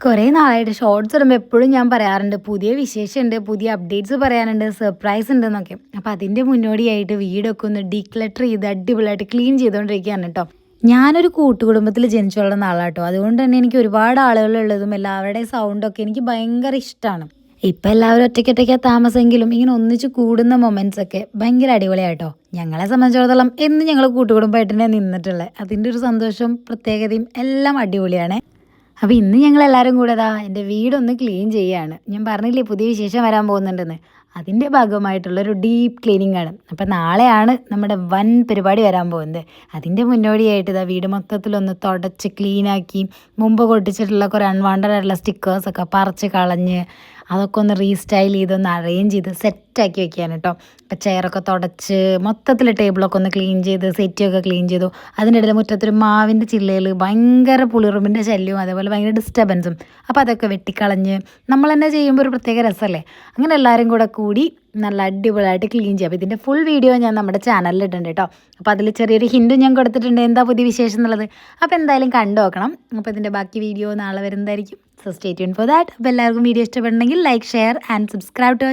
കുറേ നാളായിട്ട് ഷോർട്സ് ഇടുമ്പോൾ എപ്പോഴും ഞാൻ പറയാറുണ്ട് പുതിയ വിശേഷമുണ്ട് പുതിയ അപ്ഡേറ്റ്സ് പറയാനുണ്ട് സർപ്രൈസ് ഉണ്ടെന്നൊക്കെ അപ്പോൾ അതിന്റെ മുന്നോടിയായിട്ട് വീടൊക്കെ ഒന്ന് ഡീക്ലട്ടർ ചെയ്ത് അടിപൊളിയായിട്ട് ക്ലീൻ ചെയ്തുകൊണ്ടിരിക്കുകയാണ് കേട്ടോ. ഞാനൊരു കൂട്ടുകുടുംബത്തിൽ ജനിച്ചുള്ള നാളാട്ടോ. അതുകൊണ്ട് തന്നെ എനിക്ക് ഒരുപാട് ആളുകളുള്ളതും എല്ലാവരുടെയും സൗണ്ടൊക്കെ എനിക്ക് ഭയങ്കര ഇഷ്ടമാണ് ഇപ്പം എല്ലാവരും ഒറ്റയ്ക്കൊറ്റയ്ക്കാ താമസമെങ്കിലും ഇങ്ങനെ ഒന്നിച്ച് കൂടുന്ന മൊമെന്റ്സ് ഒക്കെ ഭയങ്കര അടിപൊളിയായിട്ടോ ഞങ്ങളെ സംബന്ധിച്ചിടത്തോളം എന്നും ഞങ്ങൾ കൂട്ടുകുടുംബമായിട്ട് തന്നെ നിന്നിട്ടുള്ളത് അതിന്റെ ഒരു സന്തോഷവും പ്രത്യേകതയും എല്ലാം അടിപൊളിയാണ്. അപ്പോൾ ഇന്ന് ഞങ്ങൾ എല്ലാവരും കൂടെ ദാ എന്റെ വീടൊന്ന് ക്ലീൻ ചെയ്യാണ്. ഞാൻ പറഞ്ഞില്ലേ പുതിയ വിശേഷം വരാൻ പോകുന്നുണ്ടെന്ന്. അതിന്റെ ഭാഗമായിട്ടുള്ളൊരു ഡീപ്പ് ക്ലീനിങ് ആണ്. അപ്പോൾ നാളെയാണ് നമ്മുടെ വൻ പരിപാടി വരാൻ പോകുന്നത്. അതിന്റെ മുന്നോടിയായിട്ട് ഇതാ വീട് മൊത്തത്തിലൊന്ന് തുടച്ച് ക്ലീനാക്കി മുമ്പ് കൊട്ടിച്ചിട്ടുള്ള കുറേ അൺവാണ്ടഡ് ആയിട്ടുള്ള സ്റ്റിക്കേഴ്സൊക്കെ പറിച്ച് കളഞ്ഞ് അതൊക്കെ ഒന്ന് റീസ്റ്റൈൽ ചെയ്ത് ഒന്ന് അറേഞ്ച് ചെയ്ത് സെറ്റാക്കി വെക്കാൻ കേട്ടോ. ഇപ്പം ചെയറൊക്കെ തുടച്ച് മൊത്തത്തിൽ ടേബിളൊക്കെ ഒന്ന് ക്ലീൻ ചെയ്ത് സെറ്റിയൊക്കെ ക്ലീൻ ചെയ്തു. അതിന്റെ ഇടയിൽ മുറ്റത്തൊരു മാവിന്റെ ചില്ലയിൽ ഭയങ്കര പുളിറുമ്പിന്റെ ശല്യവും അതേപോലെ ഭയങ്കര ഡിസ്റ്റർബൻസും അപ്പോൾ അതൊക്കെ വെട്ടിക്കളഞ്ഞ് നമ്മൾ തന്നെ ചെയ്യുമ്പോൾ ഒരു പ്രത്യേക രസമല്ലേ? അങ്ങനെ എല്ലാവരും കൂടെ കൂടി നല്ല അടിപൊളിയായിട്ട് ക്ലീൻ ചെയ്യാം. അപ്പോൾ ഇതിന്റെ ഫുൾ വീഡിയോ ഞാൻ നമ്മുടെ ചാനലിൽ ഇട്ടുണ്ട് കേട്ടോ അപ്പോൾ അതിൽ ചെറിയൊരു ഹിൻഡ് ഞാൻ കൊടുത്തിട്ടുണ്ട്. എന്താ പുതിയ വിശേഷം എന്നുള്ളത്? അപ്പോൾ എന്തായാലും കണ്ടു നോക്കണം. അപ്പോൾ ഇതിന്റെ ബാക്കി വീഡിയോ നാളെ വരുന്നതായിരിക്കും. So stay tune for that അപ്പോൾ എല്ലാവർക്കും video ഇഷ്ടപ്പെടണമെങ്കിൽ like share and subscribe to